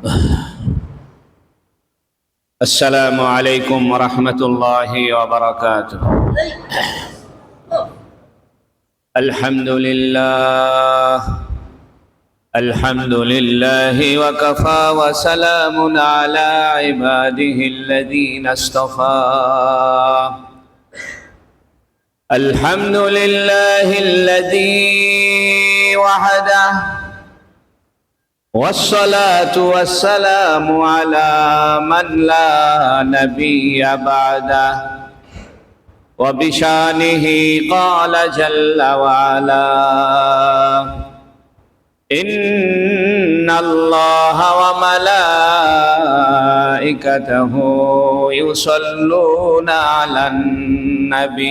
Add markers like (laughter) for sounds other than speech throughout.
(sighs) السلام عليكم ورحمة الله وبركاته. الحمد لله. الحمد لله وكفى وسلام على عباده الذين اصطفى. الحمد لله الذي وحده والصلاة والسلام على من لا نبي بعده. وبشانه قال جل وعلا إن الله وملائكته يصلون على النبي.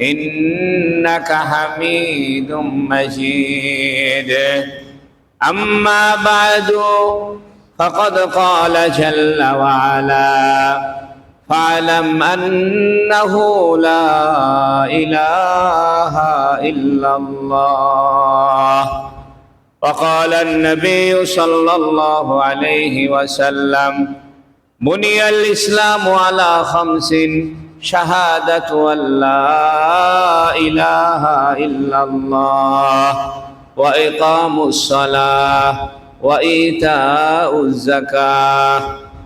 إنك حميد مجيد أما بعد فقد قال جل وعلا فاعلم أنه لا إله إلا الله وقال النبي صلى الله عليه وسلم بني الإسلام على خمس شهادة أن لا إله إلا الله وإقام الصلاة وإيتاء الزكاة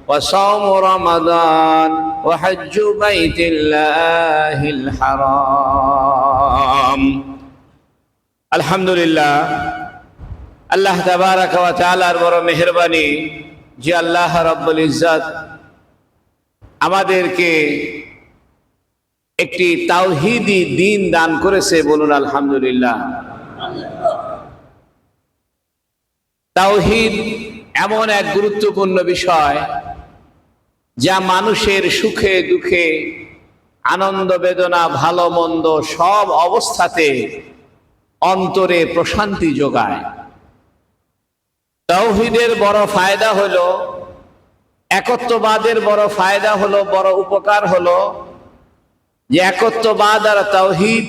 وصوم رمضان وحج بيت الله الحرام الحمد لله আল্লাহ তাবারাক ওয়া তাআলার বড় মেহেরবানি যে আল্লাহ রাব্বুল ইজ্জত আমাদেরকে একটি তাওহিদি দিন দান করেছে বলুন আলহামদুলিল্লাহ। তাওহিদ এমন এক গুরুত্বপূর্ণ বিষয় যা মানুষের সুখে, দুঃখে, আনন্দ, বেদনা, ভালো, মন্দ সব অবস্থাতে অন্তরে প্রশান্তি যোগায়। তাওহিদের বড় ফায়দা হলো, একত্ববাদের বড় ফায়দা হলো, বড় উপকার হলো যে একত্ববাদ আর তাওহিদ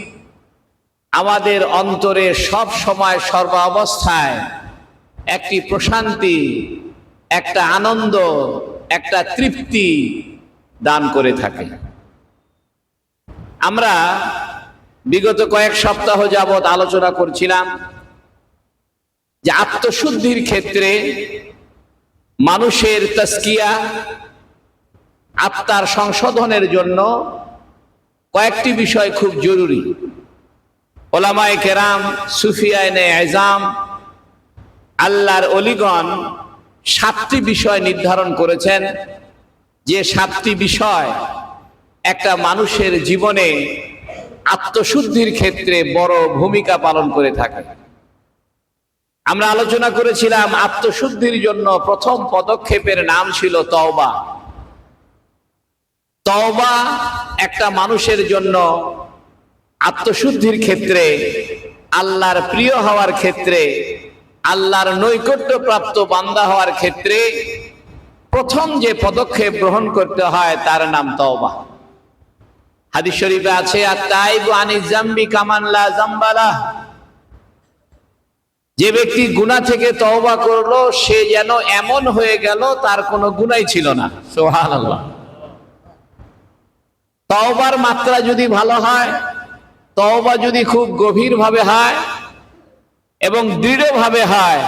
আমাদের অন্তরে সব সময় সর্ব অবস্থায় একটি প্রশান্তি, একটা আনন্দ, একটা তৃপ্তি দান করে থাকে। আমরা বিগত কয়েক সপ্তাহ যাবৎ আলোচনা করছিলাম যে আত্মশুদ্ধির ক্ষেত্রে মানুষের তস্কিয়া আত্মার সংশোধনের জন্য কয়েকটি বিষয় খুব জরুরি। ওলামায় কেরাম সুফিয়ায়নে এজাম আল্লাহর অলিগণ সাতটি বিষয় নির্ধারণ করেছেন। যে সাতটি বিষয় একটা মানুষের জীবনে আত্মশুদ্ধির ক্ষেত্রে বড় ভূমিকা পালন করে থাকে। আমরা আলোচনা করেছিলাম আত্মশুদ্ধির জন্য প্রথম পদক্ষেপের নাম ছিল তওবা। তওবা একটা মানুষের জন্য আত্মশুদ্ধির ক্ষেত্রে, আল্লাহর প্রিয় হওয়ার ক্ষেত্রে, আল্লাহর নৈকট্য প্রাপ্ত বান্দা হওয়ার ক্ষেত্রে প্রথম যে পদক্ষেপ গ্রহণ করতে হয় তার নাম তওবা। হাদিস শরীফে আছে আর তাইবু আনি জাম্বি কামানলা জাম্বালা। যে ব্যক্তি গুণা থেকে তওবা করল, সে যেন এমন হয়ে গেল, তার কোনো গুণাই ছিল না। সোহান আল্লাহ তওবার মাত্রা যদি ভালো হয়, তওবা যদি খুব গভীর ভাবে হয় এবং দৃঢ়ভাবে হয়,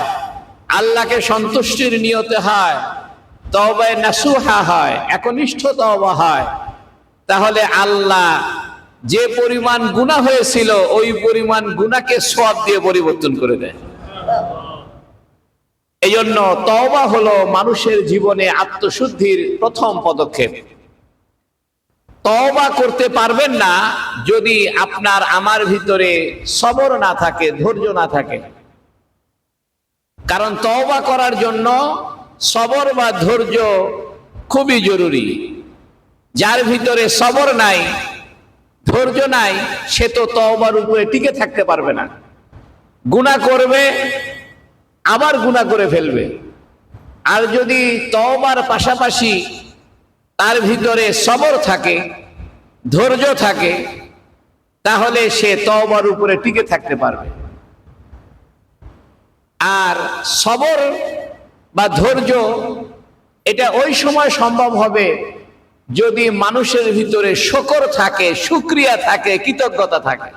আল্লাহকে সন্তুষ্টির নিয়তে হয় তবায় নাসুহা হয়, একনিষ্ঠ তওবা হয়, তাহলে আল্লাহ যে পরিমাণ গুনাহ হয়েছিল, ওই পরিমাণ গুনাহকে সওয়াব দিয়ে পরিবর্তন করে দেয়। এই জন্য তওবা হলো মানুষের জীবনে আত্মশুদ্ধির প্রথম পদক্ষেপ। তওবা করতে পারবেন না যদি আপনার আমার ভিতরে সবর না থাকে, ধৈর্য না থাকে। কারণ তওবা করার জন্য সবর বা ধৈর্য খুবই জরুরি। যার ভিতরে সবর নাই, ধৈর্য নাই, সে তো তওবার উপরে টিকে থাকতে পারবে না। গুনাহ করবে, আবার গুনাহ করে ফেলবে। আর যদি তওবার পাশাপাশি তার ভিতরে সবর থাকে, ধৈর্য থাকে, তাহলে সে তওবার উপরে টিকে থাকতে পারবে। আর সবর বা ধৈর্য, এটা ওই সময় সম্ভব হবে যদি মানুষের ভিতরে শকর থাকে, সুক্রিয়া থাকে, কৃতজ্ঞতা থাকে।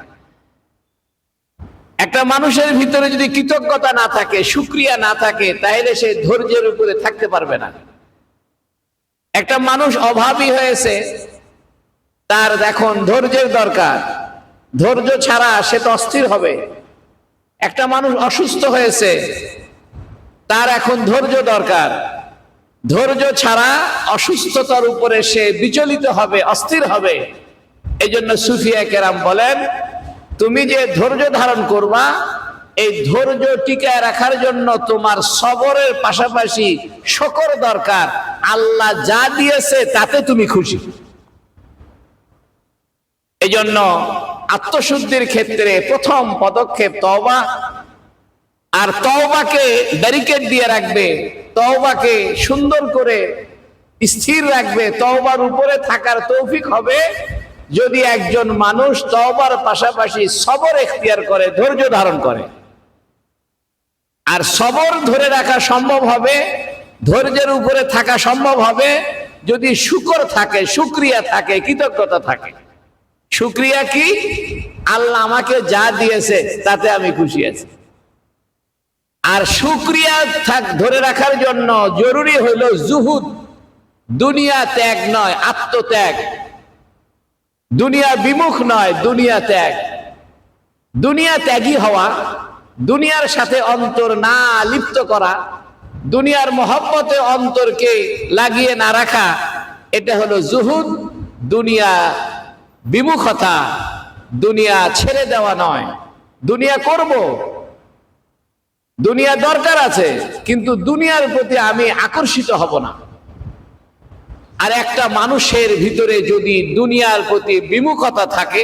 একটা মানুষের ভিতরে যদি কৃতজ্ঞতা না থাকে, সুক্রিয়া না থাকে তাহলে সে ধৈর্যের উপরে থাকতে পারবে না। একটা মানুষ অভাবী হয়েছে, তার এখন ধৈর্যের দরকার। ধৈর্য ছাড়া সে তো অস্থির হবে। একটা মানুষ অসুস্থ হয়েছে, তার এখন ধৈর্য দরকার। ধৈর্য ছাড়া অসুস্থতার উপরে সে বিচলিত হবে, অস্থির হবে। এই জন্য সুফিয়া কেরাম বলেন, তুমি যে ধৈর্য ধারণ করবা, এই ধৈর্য টিকায় রাখার জন্য তোমার সবরের পাশাপাশি শকর দরকার। আল্লাহ যা দিয়েছে, তাতে তুমি খুশি। এই জন্য আত্মশুদ্ধির ক্ষেত্রে প্রথম পদক্ষেপ তওবা। আর তওবাকে ব্যারিকেড দিয়ে রাখবে, তওবাকে সুন্দর করে স্থির রাখবে, তওবার উপরে থাকার তৌফিক হবে। যদি একজন মানুষ তওবার পাশাপাশি সবর এখতিয়ার করে, ধৈর্য ধারণ করে, আর সবর ধরে রাখা সম্ভব হবে ধৈর্যের উপরে থাকা সম্ভব হবে যদি শুকর থাকে সুক্রিয়া থাকে, কৃতজ্ঞতা থাকে। শুক্রিয়া কি? আল্লাহ আমাকে যা দিয়েছে, তাতে আমি খুশি আছি। আর শুক্রিয়া থাক, ধরে রাখার জন্য জরুরি হইল জুহুদ। দুনিয়া ত্যাগ নয়, আত্মত্যাগ। দুনিয়া বিমুখ নয়, দুনিয়া ত্যাগ। দুনিয়া ত্যাগী হওয়া, দুনিয়ার সাথে অন্তর না লিপ্ত করা দুনিয়ার মহব্বতে অন্তরকে লাগিয়ে না রাখা, এটা হলো জুহুদ। দুনিয়া বিমুখতা, দুনিয়া ছেড়ে দেওয়া নয়। দুনিয়া করব, দুনিয়া দরকার আছে, কিন্তু দুনিয়ার প্রতি আমি আকর্ষিত হব না। আর একটা মানুষের ভিতরে যদি দুনিয়ার প্রতি বিমুখতা থাকে,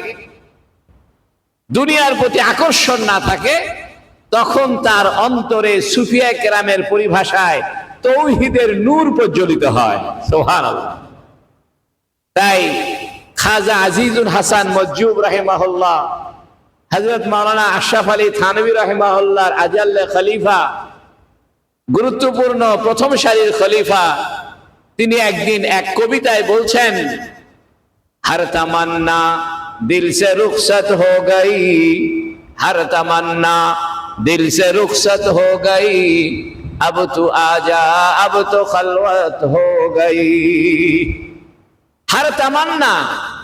দুনিয়ার প্রতি আকর্ষণ না থাকে তখন তার অন্তরে সুফিয়া কেরামের পরিভাষায় তৌহিদের নূর প্রজ্বলিত হয়। সোহান তাই খাজা আজিজুল হাসান মজ্জুব রাহিমাহুল্লাহ হজরত মাওলানা আশরাফ আলী থানবী রাহিমাহুল্লাহর আজাল্লে খলিফা, গুরুত্বপূর্ণ প্রথম সারির খলিফা, তিনি একদিন এক কবিতায় বলছেন, হর তামান্না, দিল সে রুখসত হো গই হর তামান্না দিল সে রুখসত হো গই अब तू आजा अब तो खलवत हो गई হর তামান্না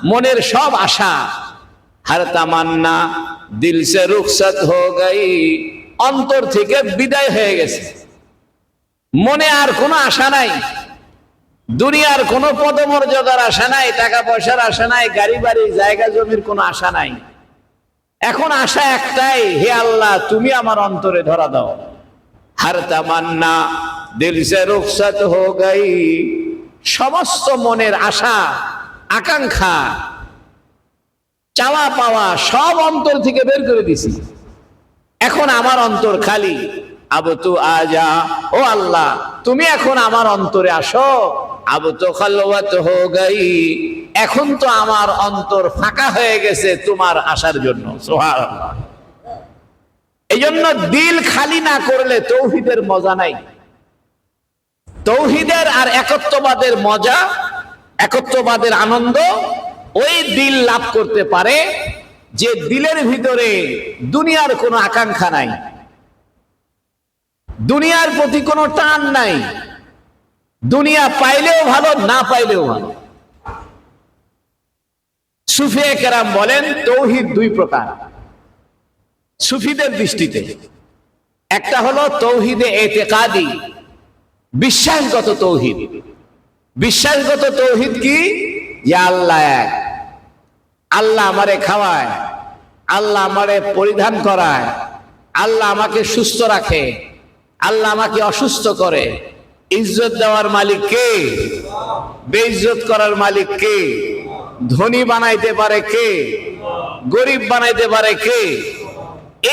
মনের সব আশা হর তামান্না দিল সে রুখসত হো গই অন্তর থেকে বিদায় হয়ে গেছে মনে আর কোনো আশা নাই দুনিয়ার কোনো পদমর্যাদার আশা নাই টাকা পয়সার আশা নাই গাড়ি বাড়ি জায়গা জমির কোনো আশা নাই এখন আশা একটাই, হে আল্লাহ, তুমি আমার অন্তরে ধরা দাও। হর তামান্না, দিল সে রুখসত হো গই। সমস্ত মনের আশা, আকাঙ্ক্ষা, চাওয়া পাওয়া সব অন্তর থেকে বের করে দিছি। এখন আমার অন্তর খালি। আবু তু আজা, ও আল্লাহ, তুমি এখন আমার অন্তরে আসো। আবু তো খালওয়াত হো গাই। এখন তো আমার অন্তর ফাঁকা হয়ে গেছে তোমার আসার জন্য। এই জন্য দিল খালি না করলে তৌহিদের মজা নাই। তৌহিদের আর একত্ববাদের মজা, একত্ববাদের আনন্দ ওই দিল লাভ করতে পারে যে দিলের ভিতরে দুনিয়ার কোনো আকাঙ্ক্ষা নাই। দুনিয়ার প্রতি কোনো টান নাই। দুনিয়া পাইলেও ভালো, না পাইলেও ভালো। সুফিয়া বলেন, তৌহিদ দুই প্রকার। সুফিদের দৃষ্টিতে, একটা হলো তৌহিদে এতেকাদি, বিশ্বাসগত তৌহিদ। বিশ্বাসগত তৌহিদ কি? আল্লাহ এক। আল্লাহ আমারে খাওয়ায়, আল্লাহ আমারে পরিধান করায়, আল্লাহ আমাকে সুস্থ রাখে, আল্লাহ আমাকে অসুস্থ করে। ইজ্জত দেওয়ার মালিক কে? বেইজ্জত করার মালিক কে? ধনী বানাইতে পারে কে? গরিব বানাইতে পারে কে?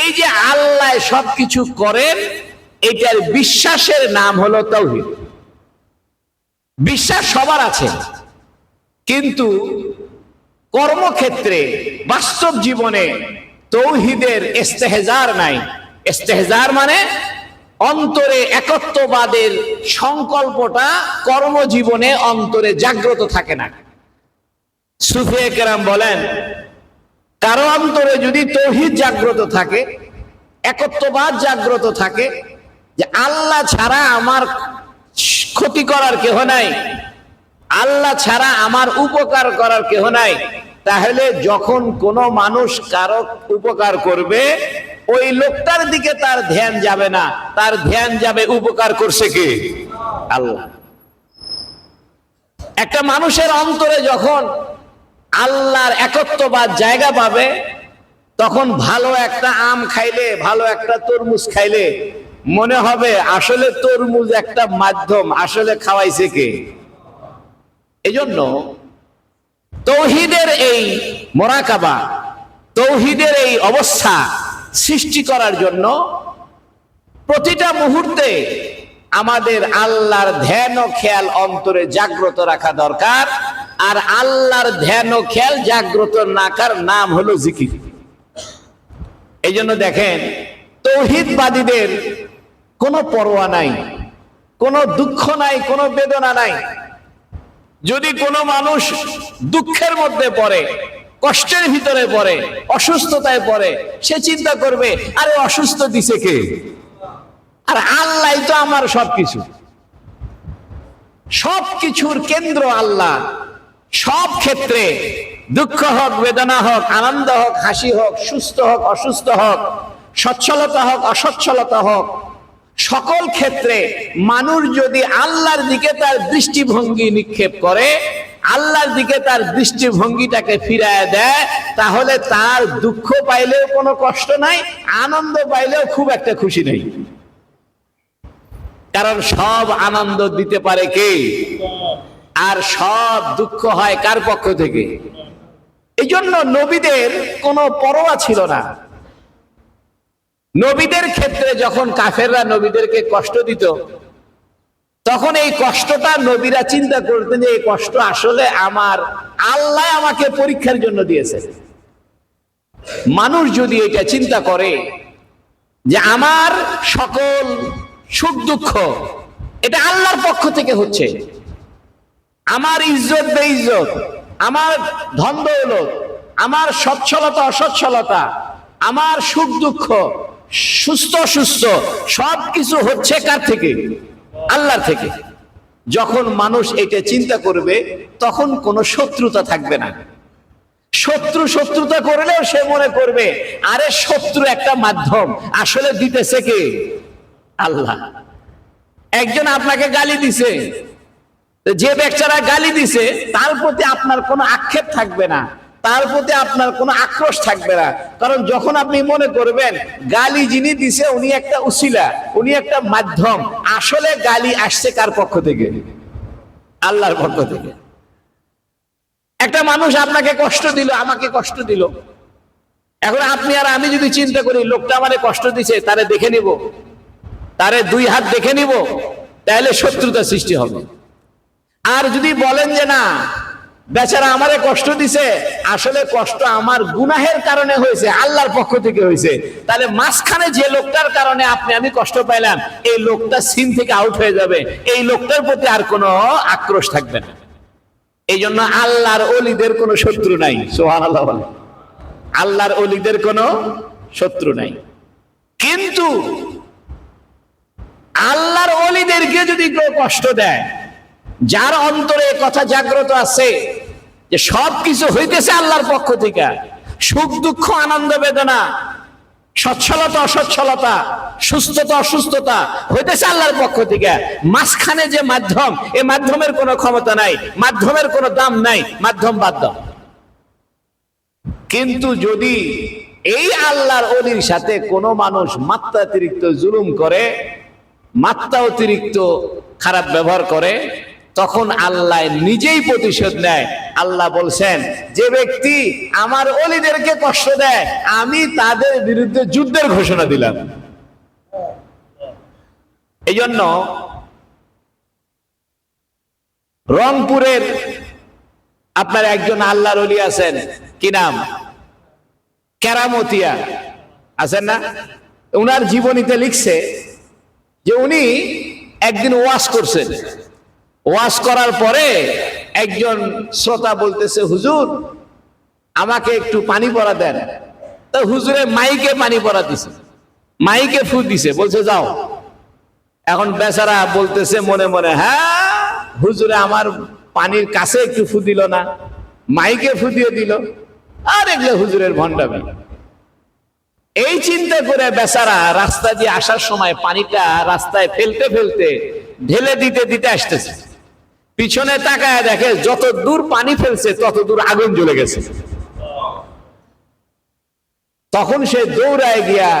এই যে আল্লাহ সবকিছু করেন, এটার বিশ্বাসের নাম হলো তৌহিদ বিশ্বাস সবার আছে। কিন্তু কর্মক্ষেত্রে বাস্তব জীবনে তৌহিদের ইস্তেহজার নাই। ইস্তেহজার মানে অন্তরে একত্ববাদের সংকল্পটা কর্মজীবনে অন্তরে জাগ্রত থাকে না। সুফিয়া কেরাম বলেন, কারও অন্তরে যদি তৌহিদ জাগ্রত থাকে, একত্ববাদ জাগ্রত থাকে, যে আল্লাহ ছাড়া আমার ক্ষতি করার কেহ নাই, আল্লাহ ছাড়া আমার উপকার করার কেহ নাই, তাহলে যখন কোনো মানুষ কারও উপকার করবে, ওই লোকটার দিকে তার ধ্যান যাবে না, তার ধ্যান যাবে উপকার করছে কে? আল্লাহ। একটা মানুষের অন্তরে যখন আল্লাহর একত্ববাদ জায়গা পাবে, তখন ভালো একটা আম খাইলে, ভালো একটা তরমুজ খাইলে মনে হবে আসলে তরমুজ একটা মাধ্যম, আসলে খাওয়াইছে কে? এজন্য তৌহিদের এই মোরাকাবা, তৌহিদের এই অবস্থা সৃষ্টি করার জন্য প্রতিটা মুহূর্তে আমাদের আল্লাহর ধ্যান ও খেয়াল অন্তরে জাগ্রত রাখা দরকার। আর আল্লাহর ধ্যান ও খেয়াল জাগ্রত রাখার নাম হলো জিকির। এই জন্য দেখেন, তৌহিদবাদীদের কোনো পরোয়া নাই, কোনো দুঃখ নাই, কোনো বেদনা নাই। যদি কোনো মানুষ দুঃখের মধ্যে পড়ে, কষ্টের ভিতরে পড়ে, অসুস্থতায় পড়ে, সে চিন্তা করবে, আরে অসুস্থ দিছে কে? আর আল্লাহ তো আমার সবকিছু। সবকিছুর কেন্দ্র আল্লাহ। সব ক্ষেত্রে দুঃখ হোক, বেদনা হোক, আনন্দ হোক, হাসি হোক, সুস্থ হোক, অসুস্থ হোক, সচ্ছলতা হোক, অসচ্ছলতা হোক, সকল ক্ষেত্রে মানুষ যদি আল্লাহর দিকে তার দৃষ্টিভঙ্গি নিক্ষেপ করে, আল্লাহর দিকে তার দৃষ্টিভঙ্গিটাকে ফিরায় দেয়, তাহলে তার দুঃখ পাইলেও কোনো কষ্ট নাই, আনন্দ পাইলেও খুব একটা খুশি নেই। কারণ সব আনন্দ দিতে পারে কে? আর সব দুঃখ হয় কার পক্ষ থেকে? এই জন্য নবীদের কোনো পরোয়া ছিল না। নবীদের ক্ষেত্রে যখন কাফেররা নবীদেরকে কষ্ট দিত, তখন এই কষ্টটা নবীরা চিন্তা করতেন যে এই কষ্ট আসলে আমার আল্লাহ আমাকে পরীক্ষার জন্য দিয়েছে। মানুষ যদি এটা চিন্তা করে যে আমার সকল সুখ দুঃখ এটা আল্লাহর পক্ষ থেকে হচ্ছে আমার ইজ্জত বেইজ্জত, আমার ধন দৌলত, আমার সচ্ছলতা অসচ্ছলতা, আমার সুখ দুঃখ, সুস্থ সুস্থ সব কিছু হচ্ছে কার থেকে? আল্লাহর থেকে। যখন মানুষ এটা চিন্তা করবে, তখন কোনো শত্রুতা থাকবে না। শত্রু শত্রুতা করলেও সে মনে করবে, আরে শত্রু একটা মাধ্যম, আসলে দিতেছে কে? আল্লাহ। একজন আপনাকে গালি দিছে যে বেচারা গালি দিছে, তার প্রতি আপনার কোনো আক্ষেপ থাকবে না। তার প্রতি আপনার কোনো আক্রোশ থাকবে না। কারণ যখন আপনি মনে করবেন, গালি যিনি দিছে, উনি একটা উসিলা, উনি একটা মাধ্যম। আসলে গালি আসছে কার পক্ষ থেকে? আল্লাহর পক্ষ থেকে। একটা মানুষ আপনাকে কষ্ট দিল, আমাকে কষ্ট দিল। এখন আপনি আর আমি যদি চিন্তা করি, লোকটা আমারে কষ্ট দিছে, তারে দেখে নিব। তারে দুই হাত দেখে নিব, তাহলে শত্রুতা সৃষ্টি হবে। আর যদি বলেন যে না, বেচারা আমারে কষ্ট দিছে, আসলে কষ্ট আমার গুনাহের কারণে হয়েছে, আল্লাহর পক্ষ থেকে হয়েছে। তাহলে মাঝখানে যে লোকটার কারণে আপনি, আমি কষ্ট পাইলাম, এই লোকটা সিন থেকে আউট হয়ে যাবে। এই লোকটার প্রতি আর কোনো আক্রোশ থাকবে না। এই জন্য আল্লাহর অলিদের কোনো শত্রু নাই। সোহান আল্লাহ আল্লাহর অলিদের কোনো শত্রু নাই। কিন্তু আল্লাহর অলিদেরকে যদি কেউ কষ্ট দেয় যার অন্তরে কথা জাগ্রত আছে, যে সব কিছু হইতেছে আল্লাহর পক্ষ থেকে। সুখ, দুঃখ, আনন্দ, বেদনা, সচ্ছলতা, অসচ্ছলতা, সুস্থতা, অসুস্থতা হইতেছে আল্লাহর পক্ষ থেকে। মাঝখানে যে মাধ্যম, এ মাধ্যমের কোনো ক্ষমতা নাই, মাধ্যমের কোনো দাম নাই, মাধ্যম বাদ কিন্তু যদি এই আল্লাহর অলির সাথে কোনো মানুষ মাত্রাতিরিক্ত জুলুম করে মাত্রা অতিরিক্ত খারাপ ব্যবহার করে তখন আল্লাহ নিজেই প্রতিশোধ নেয়। আল্লাহ বলছেন, যে ব্যক্তি আমার অলিদেরকে কষ্ট দেয়, আমি তাদের বিরুদ্ধে যুদ্ধের ঘোষণা দিলাম। এই জন্য রংপুরের আপনার একজন আল্লাহর অলি আছেন। কি নাম? কেরামতিয়া। আছেন না? উনার জীবনীতে লিখছে যে উনি একদিন ওয়াশ করছেন। ওয়াশ করার পরে একজন শ্রোতা বলতেছে, হুজুর, আমাকে একটু পানি পড়া দেন। তো হুজুরে মাইকে পানি পড়া দিছে। মাইকে ফু দিছে, বলছে, যাও। এখন বেচারা বলতেছে মনে মনে হ্যাঁ হুজুরে আমার পানির কাছে একটু ফু দিল না, মাইকে ফু দিয়ে দিল। আর এগুলো হুজুরের ভণ্ডামি। এই চিন্তা করে বেচারা রাস্তা দিয়ে আসার সময় পানিটা রাস্তায় ফেলতে ফেলতে ঢেলে দিতে দিতে আসতেছে। পিছনে তাকায় দেখে যত দূর পানি ফেলছে, তত দূর আগুন জ্বলে গেছে। তখন সে দৌড়ায় গিয়া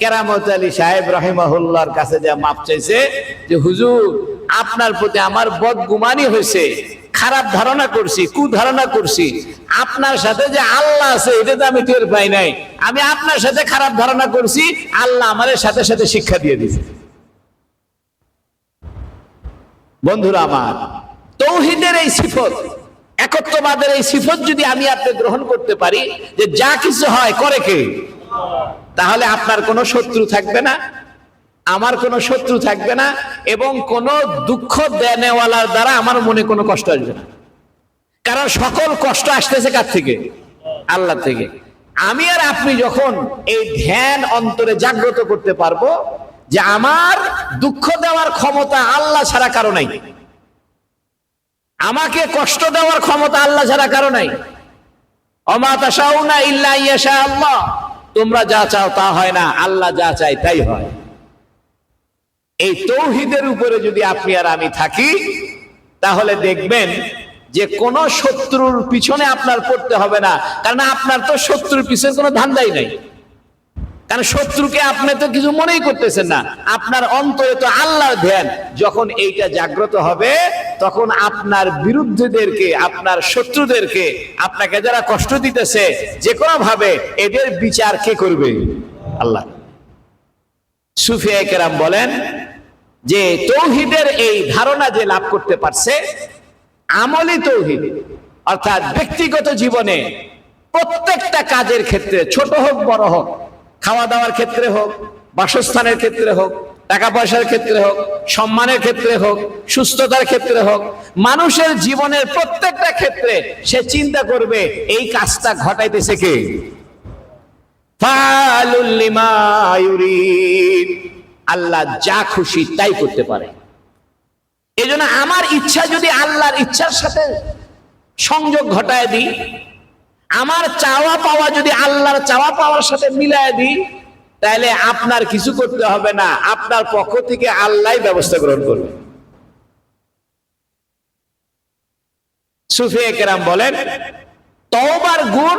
কেরামত আলী সাহেব রহিমাহুল্লার কাছে যা মাপ চাইছে যে, হুজুর, আপনার প্রতি আমার বদগুমানি হয়েছে। খারাপ ধারণা করছি, কুধারণা করছি। আপনার সাথে যে আল্লাহ আছে, এটা তো আমি টের পাই নাই। আমি আপনার সাথে খারাপ ধারণা করছি, আল্লাহ আমাদের সাথে সাথে শিক্ষা দিয়ে দিয়েছে। বন্ধুরা আমার তৌহিদের এই সিফত, একত্ববাদের এই সিফত যদি আমি আপনি গ্রহণ করতে পারি যে যা কিছু হয় করে কে, তাহলে আপনার কোনো শত্রু থাকবে না, আমার কোনো শত্রু থাকবে না, এবং কোনো দুঃখ দেনেওয়ালার দ্বারা আমার মনে কোনো কষ্ট আসবে না। কারণ সকল কষ্ট আসতেছে কার থেকে? আল্লাহ থেকে। আমি আর আপনি যখন এই ধ্যান অন্তরে জাগ্রত করতে পারব যে আমার দুঃখ দেওয়ার ক্ষমতা আল্লাহ ছাড়া কারও নাই। আমাকে কষ্ট দেওয়ার ক্ষমতা আল্লাহ ছাড়া কারও নাই। অমাতাসাউনা ইল্লা ইয়াশা আল্লাহ। তোমরা যা চাও তা হয় না, আল্লাহ যা চায় তাই হয়। এই তৌহিদের উপরে যদি আপনি আর আমি থাকি, তাহলে দেখবেন যে কোন শত্রুর পিছনে আপনার পড়তে হবে না, কারণ আপনার তো শত্রুর পিছনে কোনো ধান্দাই নাই। কারণ শত্রুকে আপনি তো কিছু মনেই করতেছেন না। আপনার অন্তরে তো আল্লাহর ধ্যান। যখন এইটা জাগ্রত হবে, তখন আপনার বিরুদ্ধদেরকে, আপনার শত্রুদেরকে, আপনাকে যারা কষ্ট দিতেছে যে কোনো ভাবে এদের বিচার কে করবে? আল্লাহ। সুফিয়া কেরাম বলেন যে, তৌহিদের এই ধারণা যে লাভ করতে পারছে আমলি তৌহিদ। অর্থাৎ ব্যক্তিগত জীবনে প্রত্যেকটা কাজের ক্ষেত্রে, ছোট হোক, বড় হোক খাওয়া দাওয়ার ক্ষেত্রে হোক, বাসস্থানের ক্ষেত্রে হোক টাকা পয়সার ক্ষেত্রে হোক, সম্মানের ক্ষেত্রে হোক, সুস্থতার ক্ষেত্রে হোক, মানুষের জীবনের প্রত্যেকটা ক্ষেত্রে সে চিন্তা করবে, এই কাজটা ঘটাইতেছে কে? আল্লাহ যা খুশি তাই করতে পারে। এই আমার ইচ্ছা যদি আল্লাহর ইচ্ছার সাথে সংযোগ ঘটায় দিই আমার চাওয়া পাওয়া যদি আল্লাহর চাওয়া পাওয়ার সাথে মিলায় দিই তাহলে আপনার কিছু করতে হবে না। আপনার পক্ষ থেকে আল্লাহ ব্যবস্থা গ্রহণ করবে। সুফিয়া কেরাম বলেন, তওবার গুণ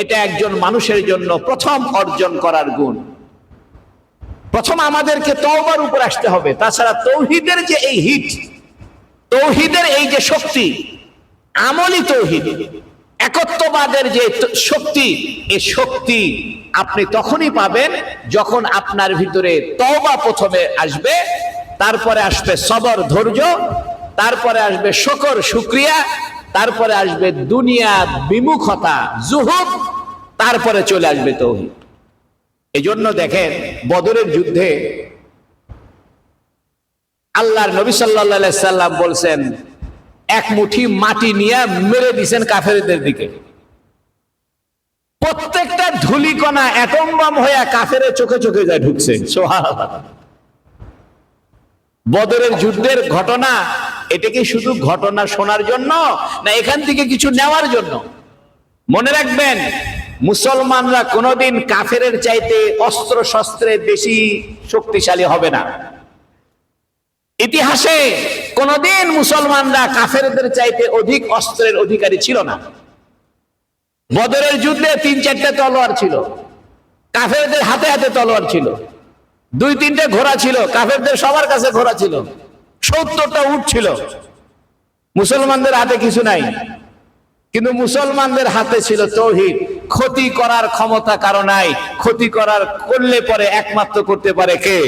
এটা একজন মানুষের জন্য প্রথম অর্জন করার গুণ। প্রথম আমাদেরকে তওবার উপর আসতে হবে। তাছাড়া তৌহিদের যে এই হিট, তৌহিদের এই যে শক্তি, আমলি তৌহিদ একত্ববাদের যে শক্তি এই শক্তি আপনি তখনই পাবেন যখন আপনার ভিতরে তওবা প্রথমে আসবে, তারপরে আসবে সবর, ধৈর্য, তারপরে আসবে শকর, শুক্রিয়া, তারপরে আসবে দুনিয়া বিমুখতা, জুহুদ, তারপরে চলে আসবে তৌহিদ। এই জন্য দেখেন, বদরের যুদ্ধে আল্লাহর নবী সাল্লাহ সাল্লাম বলছেন এক মুঠি মাটি নিয়ে মেরে দিছেন কাফেরদের দিকে। প্রত্যেকটা ধুলিকণা অ্যাটম বম হয়ে কাফের চোখে চোখে যায় ঢুকছে। বদরের যুদ্ধের ঘটনা, এটা কি শুধু ঘটনা শোনার জন্য, না এখান থেকে কিছু নেওয়ার জন্য? মনে রাখবেন, মুসলমানরা কোনোদিন কাফেরের চাইতে অস্ত্র শস্ত্রে বেশি শক্তিশালী হবে না। ইতিহাসে কোনোদিন মুসলমানরা কাফেরদের চাইতে অধিক অস্ত্রের অধিকারী ছিল না। বদরের যুদ্ধে তিন চারটে তলোয়ার ছিল। কাফেরদের হাতে হাতে তলোয়ার ছিল। দুই তিনটে ঘোড়া ছিল। কাফেরদের সবার কাছে ঘোড়া ছিল। সত্তরটা উট ছিল। মুসলমানদের হাতে কিছু নাই। কিন্তু মুসলমানদের হাতে ছিল তৌহিদ। ক্ষতি করার ক্ষমতা কারও নাই। ক্ষতি করার করলে পরে একমাত্র করতে পারে কে?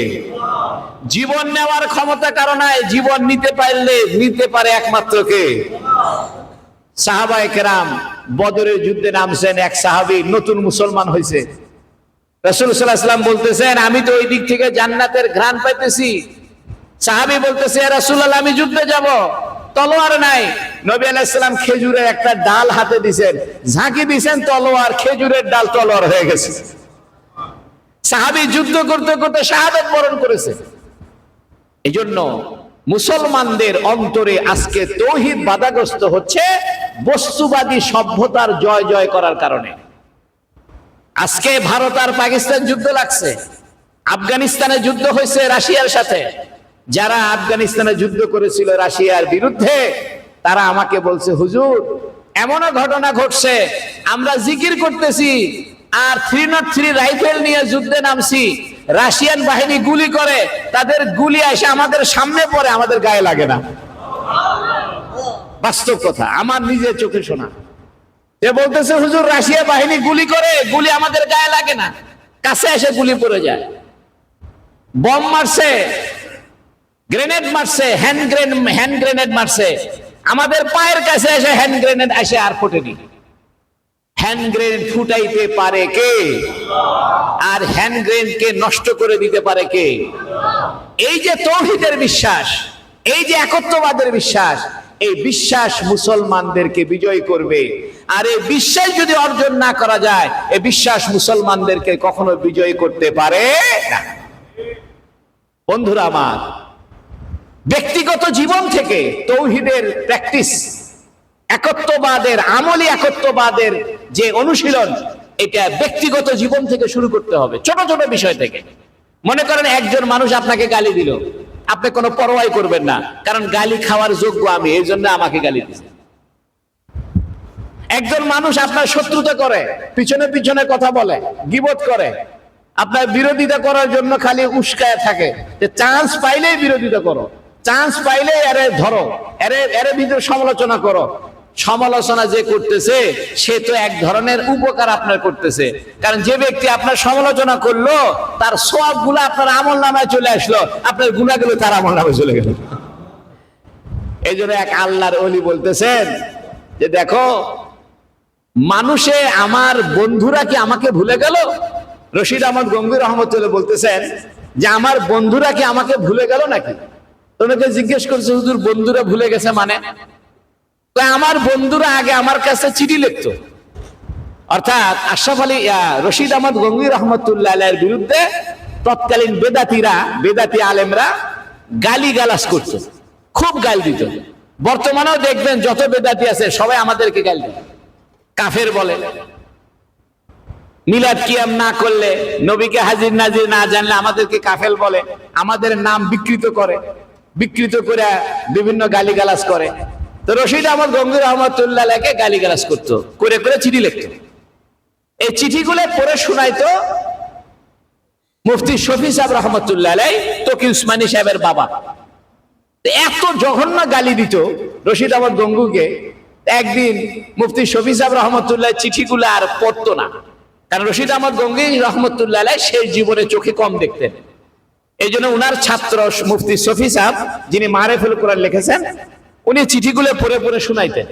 জীবন নেওয়ার ক্ষমতা কারও নাই, জীবন নিতে পারলে নিতে পারে একমাত্র কে? সাহাবায়ে কেরাম বদরের যুদ্ধে নামছেন, এক সাহাবী নতুন মুসলমান হয়েছে রসুল সাল্লাম বলতেছেন, আমি তো ওই দিক থেকে জান্নাতের ঘ্রাণ পাইতেছি। সাহাবি বলতেছে রসুল আমি যুদ্ধে যাব। তলোয়ার নাই। নবী আলাইসালাম খেজুরের একটা ডাল হাতে দিছেন। ঝাঁকি দিছেন তলোয়ার, খেজুরের ডাল তলোয়ার হয়ে গেছে। সাহাবি যুদ্ধ করতে করতে শাহাদত বরণ করেছে। এই জন্য মুসলমানদের অন্তরে আজকে তৌহিদ বাধাগ্রস্ত হচ্ছে বস্তুবাদী সভ্যতার জয় জয় করার কারণে। আজকে ভারত আর পাকিস্তান যুদ্ধ লাগছে। আফগানিস্তানে যুদ্ধ হয়েছে রাশিয়ার সাথে। যারা আফগানিস্তানে যুদ্ধ করেছিল রাশিয়ার বিরুদ্ধে, তারা আমাকে বলছে, হুজুর, এমনও ঘটনা ঘটছে। আমরা জিকির করতেছি আর থ্রি নট থ্রি রাইফেল নিয়ে যুদ্ধে নামছি। রাশিয়ান বাহিনী গুলি করে, তাদের গুলি এসে আমাদের সামনে পড়ে, আমাদের গায়ে লাগে না। বাস্তব কথা, আমার নিজের চোখে শোনা। সে বলতেছে, হুজুর, রাশিয়া বাহিনী গুলি করে, গুলি আমাদের গায়ে লাগে না। কাছে এসে গুলি পড়ে যায়। বম মারছে, গ্রেনেড মারছে, হ্যান্ড গ্রেন, হ্যান্ড গ্রেনেড মারছে। আমাদের পায়ের কাছে এসে হ্যান্ড গ্রেনেড এসে আর ফোটেনি। হ্যান্ড গ্রেনেড ফুটাইতে পারে কে? আর হ্যান্ড গ্রেনেডকে নষ্ট করে দিতে পারে কে? এই যে তৌহিদের বিশ্বাস, এই যে একত্ববাদের বিশ্বাস, এই বিশ্বাস মুসলমানদেরকে বিজয় করবে। আর এই বিশ্বাস যদি অর্জন না করা যায়, এই বিশ্বাস মুসলমানদেরকে কখনো বিজয় করতে পারে না। বন্ধুরা আমার, ব্যক্তিগত জীবন থেকে তৌহিদের প্র্যাকটিস একত্ববাদের, আমলি একত্ববাদের যে অনুশীলন, এটা ব্যক্তিগত জীবন থেকে শুরু করতে হবে, ছোট ছোট বিষয় থেকে। মনে করেন একজন মানুষ আপনাকে গালি দিল, আপনি কোনো পরোয়াই করবেন না, কারণ গালি খাওয়ার যোগ্য আমি, এই জন্য আমাকে গালি দিচ্ছে একজন মানুষ আপনার শত্রুতা করে, পিছনে পিছনে কথা বলে, গিবত করে, আপনার বিরোধিতা করার জন্য খালি উস্কায় থাকে, যে চান্স পাইলেই বিরোধিতা করো চান্স পাইলেই এরে ধরো, এরে এরে ভিতরে সমালোচনা করো সমালোচনা যে করতেছে, সে তো এক ধরনের উপকার আপনার করতেছে। কারণ যে ব্যক্তি আপনার সমালোচনা করল, তার সবগুলা আপনার আমল নামায় চলে আসলো। আপনার গুণাগুলো তার আমল নামায় চলে গেল। এই জন্য এক আল্লাহর অলি বলতেছেন যে, দেখো, মানুষে আমার বন্ধুরা কি আমাকে ভুলে গেল? রশিদ আহমদ গম্ভীর রহমতুল্লাহ বলতেছেন যে, আমার বন্ধুরা কি আমাকে ভুলে গেল নাকি? তোমাকে জিজ্ঞেস করছে, হুজুর, বন্ধুরা ভুলে গেছে মানে? আমার বন্ধুরা আগে আমার কাছে চিঠি লিখতো। অর্থাৎ আশরাফ আলী রশিদ আহমদ গঙ্গির রহমতুল্লাহ এর বিরুদ্ধে তৎকালীন বেদাতিরা, বেদাতি আলেমরা গালি গালাস করত। খুব গাল দিত। বর্তমানেও দেখবেন যত বেদাতি আছে, সবাই আমাদেরকে গাল দিত। কাফের বলে, মিলাদ কিয়াম না করলে, নবীকে হাজির নাজির না জানলে আমাদেরকে কাফেল বলে, আমাদের নাম বিকৃত করে। বিকৃত করে বিভিন্ন গালিগালাজ করে। তো রশিদ আহমদ গঙ্গুর গঙ্গির রহমতুল্লাহকে গালিগালাজ করতো, করে করে চিঠি লিখতো। এই চিঠিগুলো পড়ে শোনাইতো মুফতি শফি সাহেব রহমতুল্লাহ আলাই, তকি উসমানী সাহেবের বাবা। এত জঘন্য গালি দিত রশিদ আহমদ গঙ্গুকে একদিন মুফতি শফি সাহেব রহমতুল্লাহ চিঠিগুলো আর পড়তো না। কারণ রশিদ আহমদ গঙ্গি রহমতুল্লাহ শেষ জীবনে চোখে কম দেখতেন। এই জন্য উনার ছাত্র মুফতি শফি সাহেব, যিনি মারেফুল কোরআন লিখেছেন উনি চিঠিগুলো পড়ে পড়ে শোনাইতেন।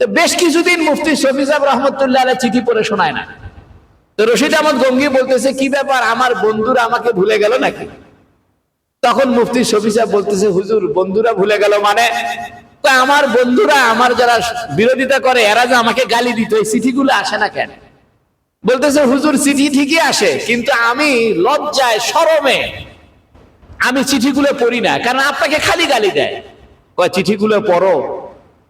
তো বেশ কিছুদিন মুফতি শফি সাহেব রহমতুল্লাহ চিঠি পড়ে শোনায় না। তো রশিদ আহমদ গঙ্গি বলতেছে, কি ব্যাপার, আমার বন্ধুরা আমাকে ভুলে গেল নাকি? তখন মুফতি শফি সাহেব বলতেছে, হুজুর, বন্ধুরা ভুলে গেল মানে? আমার বন্ধুরা, আমার যারা বিরোধিতা করে, এরা যে আমাকে গালি দিত, এই চিঠিগুলো আসে না কেন? বলতেছে, হুজুর, চিঠি ঠিকই আসে, কিন্তু আমি লজ্জায় শরমে আমি চিঠিগুলো পড়ি না, কারণ আপনাকে খালি গালি দেয়। কয়, চিঠিগুলো পড়ো।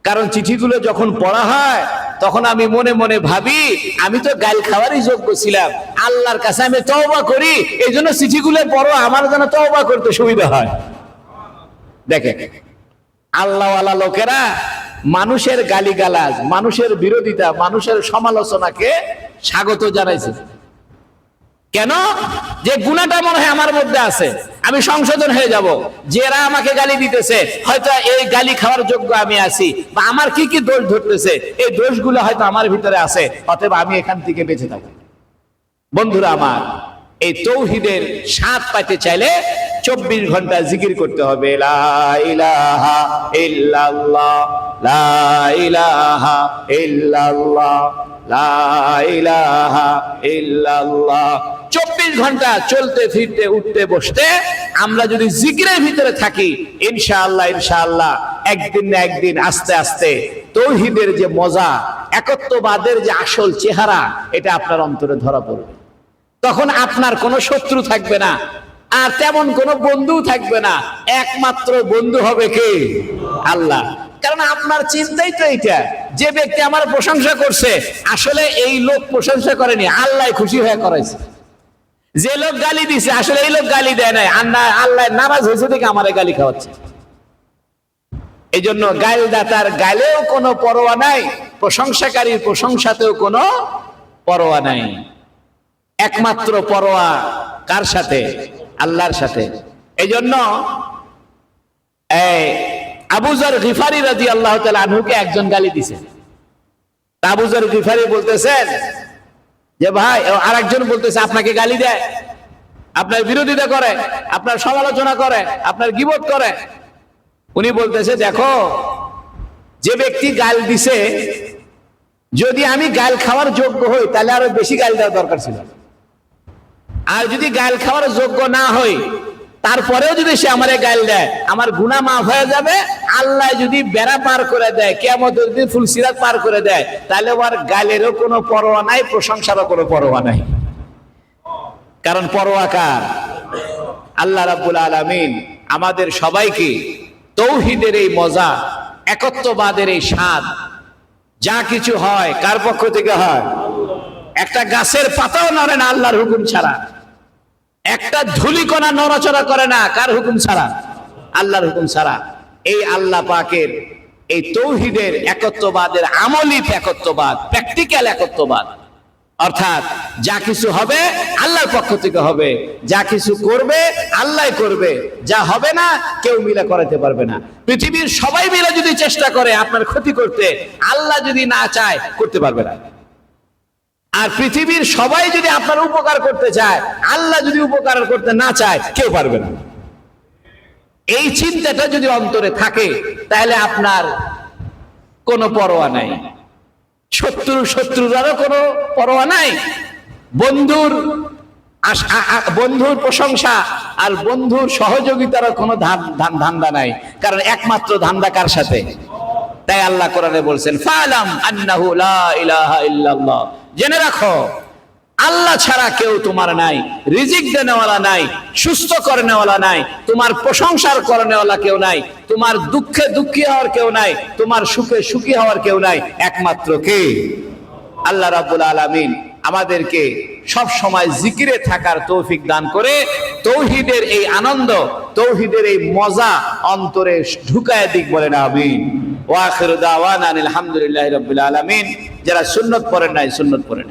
কারণ চিঠিগুলো যখন পড়া হয়, তখন আমি মনে মনে ভাবি, আমি তো গাল খাওয়ারই যোগ্য ছিলাম। আল্লাহর কাছে আমি তওবা করি এই জন্য চিঠিগুলো পড়ো, আমার যেন তওবা করতে সুবিধা হয়। দেখে আল্লাহওয়ালা লোকেরা মানুষের গালিগালাজ, মানুষের বিরোধিতা, মানুষের সমালোচনাকে স্বাগত জানাইছে। কেন? যে গুণাটা মনে হয় আমার মধ্যে আছে আমি সংশোধন হয়ে যাব। যারা আমাকে গালি দিতেছে হয়তো এই গালি খাওয়ার যোগ্য আমি আছি বা আমার কি কি দোষ ধরতেছে এই দোষগুলো হয়তো আমার ভিতরে আছে অতএব আমি এখান থেকে বেঁচে থাকি বন্ধুরা আমার এই তৌহিদের স্বাদ পাইতে চাইলে চব্বিশ ঘণ্টা জিকির করতে হবে। লা ইলাহা ইল্লাল্লাহ, লা ইলাহা ইল্লাল্লাহ, ইল্লাল্লাহ। চব্বিশ ঘণ্টা চলতে, ফিরতে, উঠতে, বসতে আমরা যদি জিকিরের ভিতরে থাকি, ইনশাআল্লাহ ইনশাআল্লাহ, একদিন না একদিন আস্তে আস্তে তৌহিদের যে মজা, একত্ববাদের যে আসল চেহারা, এটা আপনার অন্তরে ধরা পড়বে। তখন আপনার কোনো শত্রু থাকবে না, আর তেমন কোনো বন্ধু থাকবে না। একমাত্র বন্ধু হবে কে? আল্লাহ। কারণ আপনার চিন্তাই তো এইটা, যে ব্যক্তি আমার প্রশংসা করছে, আসলে এই লোক প্রশংসা করেনি, আল্লাহ খুশি হয়ে করাইছে। যে লোক গালি দিছে, আসলে এই লোক গালি দেয় নাই আল্লাহ আল্লাহ নারাজ হয়েছে দেখে আমারে গালি খাওয়াচ্ছে। এই জন্য গাইল দাতার গাইলেও কোনো পরোয়া নাই, প্রশংসাকারীর প্রশংসাতেও কোনো পরোয়া নাই। একমাত্র পরোয়া কার সাথে? আল্লাহর সাথে। এই জন্য আবুজর গিফারি রাজি আল্লাহ আনহুকে একজন গালি দিছে। আবুজর গিফারি বলতেছেন যে, ভাই আর একজন বলতেছে, আপনাকে গালি দেয়, আপনার বিরোধিতা করে, আপনার সমালোচনা করে, আপনার গিবত করে। উনি বলতেছে, দেখো, যে ব্যক্তি গাল দিছে, যদি আমি গাল খাওয়ার যোগ্য হই, তাহলে আরও বেশি গাল দেওয়ার দরকার ছিল। আর যদি গাল খাওয়ার যোগ্য না হই তারপরেও যদি সে আমারে গাল দেয়, আমার গুণা মাফ হয়ে যাবে, আল্লাহ যদি বেড়া পার করে দেয় কেমন যদি ফুলসিরাত পার করে দেয়, তাহলে আমার গালেরও কোনো পরোয়া নাই, প্রশংসারও কোনো পরোয়া নাই। কারণ পরোয়া কার? আল্লাহ রাব্বুল আলামিন আমাদের সবাইকে তৌহিদের এই মজা, একত্ববাদের এই স্বাদ, যা কিছু হয় কার পক্ষ থেকে হয়? একটা গাছের পাতাও নড়ে না আল্লাহর হুকুম ছাড়া। একটা ধুলিকণা নড়াচড়া করে না, কার হুকুম ছাড়া? আল্লাহর হুকুম ছাড়া। এই আল্লাহ পাকের, এই তৌহিদের একত্ববাদের আমলিত একত্ববাদ প্র্যাকটিক্যাল একত্ববাদ। অর্থাৎ, যা কিছু হবে আল্লাহর পক্ষ থেকে হবে, যা কিছু করবে আল্লাহ করবে, যা হবে না কেউ মিলে করাতে পারবে না। পৃথিবীর সবাই মিলে যদি চেষ্টা করে আপনার ক্ষতি করতে, আল্লাহ যদি না চায়, করতে পারবে না। আর পৃথিবীর সবাই যদি আপনার উপকার করতে চায়, আল্লাহ যদি উপকার করতে না চায়, কেউ পারবে না। এই চিন্তাটা যদি অন্তরে থাকে, তাহলে আপনার কোনো পরোয়া নাই। শত্রু শত্রুরারও কোনো পরোয়া নাই। বন্ধুর বন্ধুর প্রশংসা আর বন্ধুর সহযোগিতারও কোনো ধান- ধান- ধান্দা নাই। কারণ একমাত্র ধান্দা কার সাথে? তাই আল্লাহ কোরআনে বলছেন, ফালাম আন্নাহু লা ইলাহা ইল্লাল্লাহ। জেনে রাখো, আল্লাহ ছাড়া কেউ তোমার নাই, রিজিক দেনেওয়ালা নাই, সুস্থ করনেওয়ালা নাই, তোমার প্রশংসার করনেওয়ালা কেউ নাই, তোমার দুঃখে দুঃখী হওয়ার কেউ নাই, তোমার সুখে সুখী হওয়ার কেউ নাই, একমাত্র কে? আল্লাহ রাব্বুল আলামিন আমাদেরকে সব সময় জিকিরে থাকার তৌফিক দান করে, তৌহিদের এই আনন্দ, তৌহিদের এই মজা অন্তরে ঢুকায় দিক বলেন, আমিন। ওয়াখিরু দাওয়ান আলহামদুলিল্লাহ রবিল আলমিন। যারা সুন্নত পরে নাই সুন্নত পড়েন